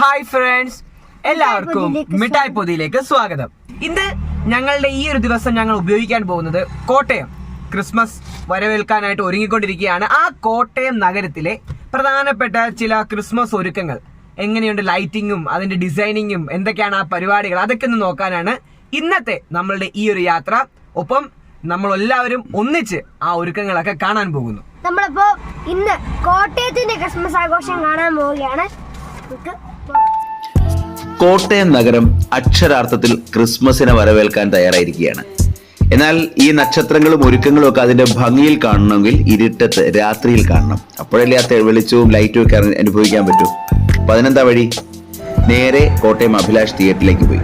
Hi friends എല്ലാവർക്കും മിഠായി പൊതിയിലേക്ക് സ്വാഗതം. ഇന്ന് ഞങ്ങളുടെ ഈ ഒരു ദിവസം ഞങ്ങൾ ഉപയോഗിക്കാൻ പോകുന്നത് കോട്ടയം ക്രിസ്മസ് വരവേൽക്കാനായിട്ട് ഒരുങ്ങിക്കൊണ്ടിരിക്കുകയാണ്. ആ കോട്ടയം നഗരത്തിലെ പ്രധാനപ്പെട്ട ചില ക്രിസ്മസ് ഒരുക്കങ്ങൾ. എങ്ങനെയുണ്ട് ലൈറ്റിങ്ങും അതിന്റെ ഡിസൈനിങ്ങും എന്തൊക്കെയാണ് ആ പരിപാടികൾ? അതൊക്കെ ഒന്ന് നോക്കാനാണ് ഇന്നത്തെ നമ്മളുടെ ഈ ഒരു യാത്ര. ഒപ്പം നമ്മൾ എല്ലാവരും ഒന്നിച്ച് ആ ഒരുക്കങ്ങളൊക്കെ കാണാൻ പോകുന്നു. നമ്മളിപ്പോ ഇന്ന് കോട്ടയത്തിന്റെ ക്രിസ്മസ് ആഘോഷം കാണാൻ പോവുകയാണ്. കോട്ടയം നഗരം അക്ഷരാർത്ഥത്തിൽ ക്രിസ്മസിനെ വരവേൽക്കാൻ തയ്യാറായിരിക്കുകയാണ്. എന്നാൽ ഈ നക്ഷത്രങ്ങളും ഒരുക്കങ്ങളും ഒക്കെ അതിന്റെ ഭംഗിയിൽ കാണണമെങ്കിൽ ഇരുട്ടത്ത് രാത്രിയിൽ കാണണം. അപ്പോഴല്ലേ ആ വെളിച്ചവും ലൈറ്റും ഒക്കെ അനുഭവിക്കാൻ പറ്റൂ. അപ്പൊ അതിനെന്താ വഴി? നേരെ കോട്ടയം അഭിലാഷ് തിയേറ്ററിലേക്ക് പോയി.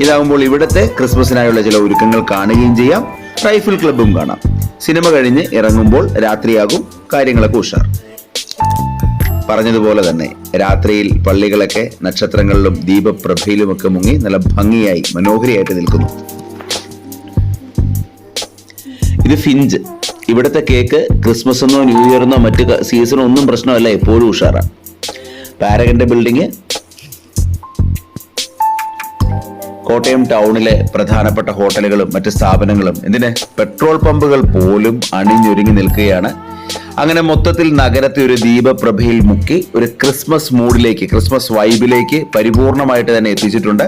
ഇതാകുമ്പോൾ ഇവിടുത്തെ ക്രിസ്മസിനായുള്ള ചില ഒരുക്കങ്ങൾ കാണുകയും ചെയ്യാം. റൈഫിൾ ക്ലബും കാണാം. സിനിമ കഴിഞ്ഞ് ഇറങ്ങുമ്പോൾ രാത്രിയാകും കാര്യങ്ങളൊക്കെ ഉഷാർ. പറഞ്ഞതുപോലെ തന്നെ രാത്രിയിൽ പള്ളികളൊക്കെ നക്ഷത്രങ്ങളിലും ദീപപ്രഭയിലുമൊക്കെ മുങ്ങി നല്ല ഭംഗിയായി മനോഹരിയായിട്ട് നിൽക്കുന്നു. ഇത് ഫിഞ്ച്. ഇവിടുത്തെ കേക്ക് ക്രിസ്മസ് എന്നോ ന്യൂ ഇയറിനോ മറ്റ് സീസണോ ഒന്നും പ്രശ്നമല്ല എപ്പോഴും ഉഷാറാണ് പാരഗന്റെ ബിൽഡിങ്. കോട്ടയം ടൗണിലെ പ്രധാനപ്പെട്ട ഹോട്ടലുകളും മറ്റ് സ്ഥാപനങ്ങളും എന്തിന്? പെട്രോൾ പമ്പുകൾ പോലും അണിഞ്ഞൊരുങ്ങി നിൽക്കുകയാണ് അങ്ങനെ മൊത്തത്തിൽ നഗരത്തെ ഒരു ദീപപ്രഭയിൽ മുക്കി ഒരു ക്രിസ്മസ് മൂഡിലേക്ക് ക്രിസ്മസ് വൈബിലേക്ക് പരിപൂർണമായിട്ട് തന്നെ എത്തിച്ചിട്ടുണ്ട്.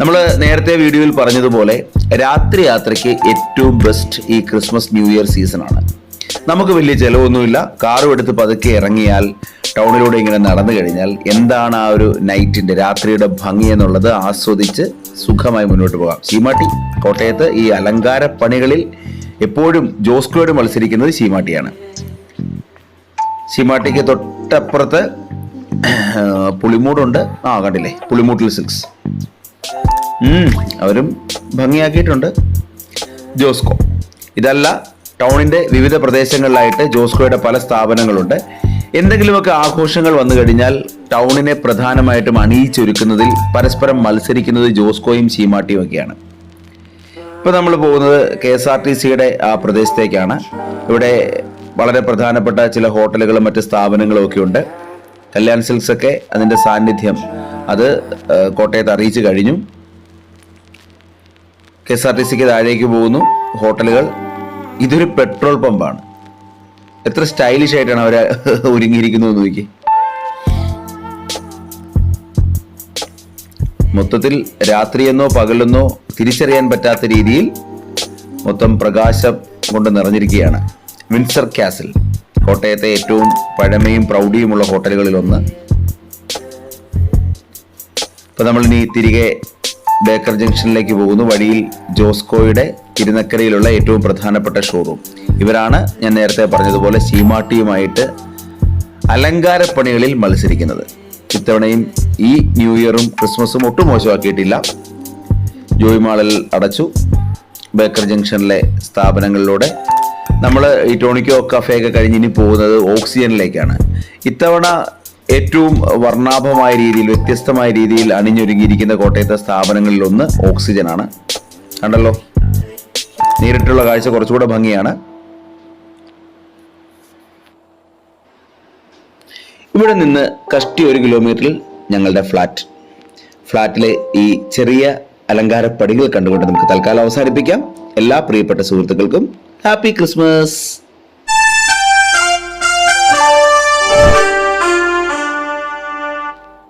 നമ്മൾ നേരത്തെ വീഡിയോയിൽ പറഞ്ഞതുപോലെ രാത്രി യാത്രയ്ക്ക് ഏറ്റവും ബെസ്റ്റ് ഈ ക്രിസ്മസ് ന്യൂ ഇയർ സീസണാണ് നമുക്ക് വലിയ ചിലവൊന്നുമില്ല. കാറും എടുത്ത് പതുക്കെ ഇറങ്ങിയാൽ ടൗണിലൂടെ ഇങ്ങനെ നടന്നു കഴിഞ്ഞാൽ എന്താണ് ആ ഒരു നൈറ്റിന്റെ രാത്രിയുടെ ഭംഗി എന്നുള്ളത് ആസ്വദിച്ച് സുഖമായി മുന്നോട്ട് പോകാം. സീമാട്ടി കോട്ടയത്ത് ഈ അലങ്കാര പണികളിൽ എപ്പോഴും ജോസ്കോയോട് മത്സരിക്കുന്നത് ശീമാട്ടിയാണ്. ശീമാട്ടിക്ക് തൊട്ടപ്പുറത്ത് പുളിമൂടുണ്ട്. ആ കണ്ടില്ലേ? പുളിമൂട്ടിൽ സിക്സ് അവരും ഭംഗിയാക്കിയിട്ടുണ്ട്. ജോസ്കോ. ഇതല്ല ടൗണിന്റെ വിവിധ പ്രദേശങ്ങളിലായിട്ട് ജോസ്കോയുടെ പല സ്ഥാപനങ്ങളുണ്ട്. എന്തെങ്കിലുമൊക്കെ ആഘോഷങ്ങൾ വന്നു കഴിഞ്ഞാൽ ടൗണിനെ പ്രധാനമായിട്ടും അണിയിച്ചൊരുക്കുന്നതിൽ പരസ്പരം മത്സരിക്കുന്നത് ജോസ്കോയും ചീമാട്ടിയും ഒക്കെയാണ് ഇപ്പൊ നമ്മൾ പോകുന്നത് കെ എസ് ആർ ടി സിയുടെ ആ പ്രദേശത്തേക്കാണ്. ഇവിടെ വളരെ പ്രധാനപ്പെട്ട ചില ഹോട്ടലുകളും മറ്റ് സ്ഥാപനങ്ങളും ഒക്കെ ഉണ്ട്. കല്യാൺ സിൽസ് ഒക്കെ അതിന്റെ സാന്നിധ്യം അത് കോട്ടയത്ത് അറിയിച്ചു കഴിഞ്ഞു. കെ എസ് ആർ ടി സിക്ക് താഴേക്ക് പോകുന്നു ഹോട്ടലുകൾ. ഇതൊരു പെട്രോൾ പമ്പാണ്. എത്ര സ്റ്റൈലിഷ് ആയിട്ടാണ് അവർ ഒരുങ്ങിയിരിക്കുന്നത് നോക്കി. മൊത്തത്തിൽ രാത്രിയെന്നോ പകലെന്നോ തിരിച്ചറിയാൻ പറ്റാത്ത രീതിയിൽ മൊത്തം പ്രകാശം കൊണ്ട് നിറഞ്ഞിരിക്കുകയാണ്. വിൻസർ കാസിൽ കോട്ടയത്തെ ഏറ്റവും പഴമയും പ്രൗഢിയുമുള്ള ഹോട്ടലുകളിൽ ഒന്ന് ഇപ്പൊ നമ്മൾ ഇനി തിരികെ ബേക്കർ ജംഗ്ഷനിലേക്ക് പോകുന്നു. വഴിയിൽ ജോസ്കോയുടെ തിരുനക്കരയിലുള്ള ഏറ്റവും പ്രധാനപ്പെട്ട ഷോറൂം. ഇവരാണ് ഞാൻ നേരത്തെ പറഞ്ഞതുപോലെ സീമാട്ടിയുമായിട്ട് അലങ്കാരപ്പണികളിൽ മത്സരിക്കുന്നത്. ഇത്തവണയും ഈ ന്യൂ ഇയറും ക്രിസ്മസും ഒട്ടും മോശമാക്കിയിട്ടില്ല. ജോയ് മാളിൽ അടച്ചു. ബേക്കർ ജംഗ്ഷനിലെ സ്ഥാപനങ്ങളിലൂടെ നമ്മൾ ഈ ടോണിക്കോ കഫേയൊക്കെ കഴിഞ്ഞ് ഇനി പോകുന്നത് ഓക്സിജനിലേക്കാണ്. ഇത്തവണ ഏറ്റവും വർണാഭമായ രീതിയിൽ വ്യത്യസ്തമായ രീതിയിൽ അണിഞ്ഞൊരുങ്ങിയിരിക്കുന്ന കോട്ടയത്തെ സ്ഥാപനങ്ങളിലൊന്ന് ഓക്സിജനാണ്. കണ്ടല്ലോ? നേരിട്ടുള്ള കാഴ്ച കുറച്ചുകൂടെ ഭംഗിയാണ്. ഇവിടെ നിന്ന് കഷ്ടി ഒരു കിലോമീറ്ററിൽ ഞങ്ങളുടെ ഫ്ലാറ്റ്. ഫ്ലാറ്റിലെ ഈ ചെറിയ അലങ്കാര പടികൾ കണ്ടുകൊണ്ട് നമുക്ക് തൽക്കാലം അവസാനിപ്പിക്കാം. എല്ലാ പ്രിയപ്പെട്ട സുഹൃത്തുക്കൾക്കും ഹാപ്പി ക്രിസ്മസ്.